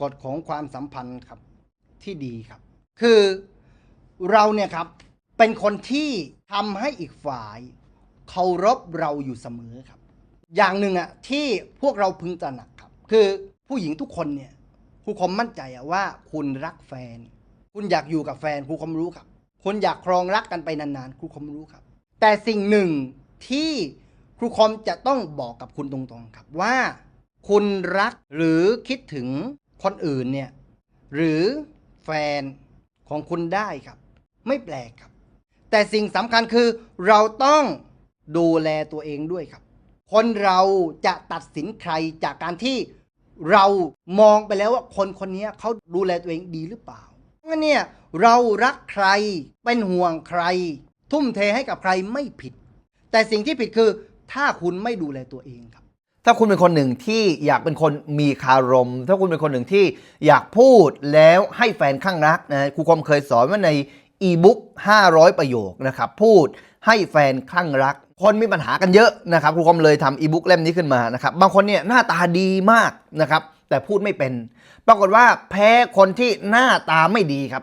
กฎของความสัมพันธ์ครับที่ดีครับ คือเราเนี่ยครับเป็นคนที่ทำให้อีกฝ่ายเคารพเราอยู่เสมอครับ อย่างหนึ่งอะที่พวกเราพึงตระหนักครับ คือผู้หญิงทุกคนเนี่ยครูคมมั่นใจอะว่าคุณรักแฟน คุณอยากอยู่กับแฟนครูคมรู้ครับคุณอยากครองรักกันไปนานๆครูคมรู้ครับ แต่สิ่งหนึ่งที่ครูคมจะต้องบอกกับคุณตรงๆครับว่า คุณรักหรือคิดถึง คนอื่นเนี่ยหรือแฟนของคุณได้ครับ ไม่แปลกครับ แต่สิ่งสำคัญคือเราต้องดูแลตัวเองด้วยครับ คนเราจะตัดสินใครจากการที่เรามองไปแล้วว่าคนคนนี้เขาดูแลตัวเองดีหรือเปล่างั้นเนี่ยเรารักใครเป็นห่วงใคร ทุ่มเทให้กับใครไม่ผิด แต่สิ่งที่ผิดคือถ้าคุณไม่ดูแลตัวเองครับ ถ้าคุณเป็นคนหนึ่งที่อยากเป็นคนมีคารม ถ้าคุณเป็นคนหนึ่งที่อยากพูดแล้วให้แฟนข้างรักนะครูคมเคยสอนว่าในอีบุ๊ก500 ประโยคนะครับพูดให้แฟนข้างรัก คนมีปัญหากันเยอะนะครับครูคมเลยทำอีบุ๊กเล่มนี้ขึ้นมานะครับบางคนเนี่ยหน้าตาดีมากนะครับแต่พูดไม่เป็น ปรากฏว่าแพ้คนที่หน้าตาไม่ดีครับ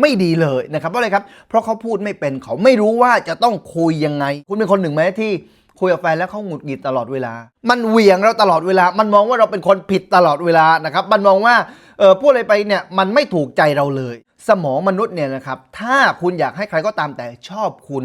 ไม่ดีเลยนะครับเพราะอะไรครับ เพราะเขาพูดไม่เป็นเขาไม่รู้ว่าจะต้องคุยยังไง คุณเป็นคนหนึ่งไหมที่คุยกับแฟนแล้วเขาหงุดหงิดตลอดเวลา มันเหวี่ยงเราตลอดเวลา มันมองว่าเราเป็นคนผิดตลอดเวลานะครับ มันมองว่าเออพูดอะไรไปเนี่ยมันไม่ถูกใจเราเลย สมองมนุษย์เนี่ยนะครับ ถ้าคุณอยากให้ใครก็ตามแต่ชอบคุณ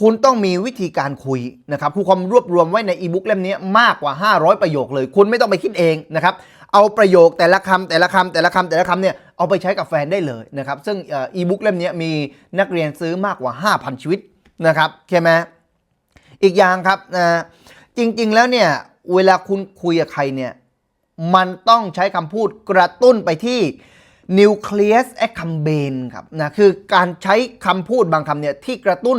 คุณต้องมีวิธีการคุยนะครับครูคอมรวบรวมไว้ในอีบุ๊กเล่มนี้มากกว่า 500 ประโยคเลย คุณไม่ต้องไปคิดเองนะครับ เอาประโยคแต่ละคำแต่ละคำแต่ละคำแต่ละคำเนี่ยเอาไปใช้กับแฟนได้เลยนะครับ ซึ่งอีบุ๊กเล่มนี้มีนักเรียนซื้อมากกว่า 5,000 ชีวิตนะครับใช่ไหมอีกอย่างครับนะจริงๆแล้วเนี่ยเวลาคุณคุยกับใครเนี่ยมันต้องใช้คำพูดกระตุ้นไปที่ nucleus accumbens ครับนะคือการใช้คำพูดบางคำเนี่ยที่กระตุ้น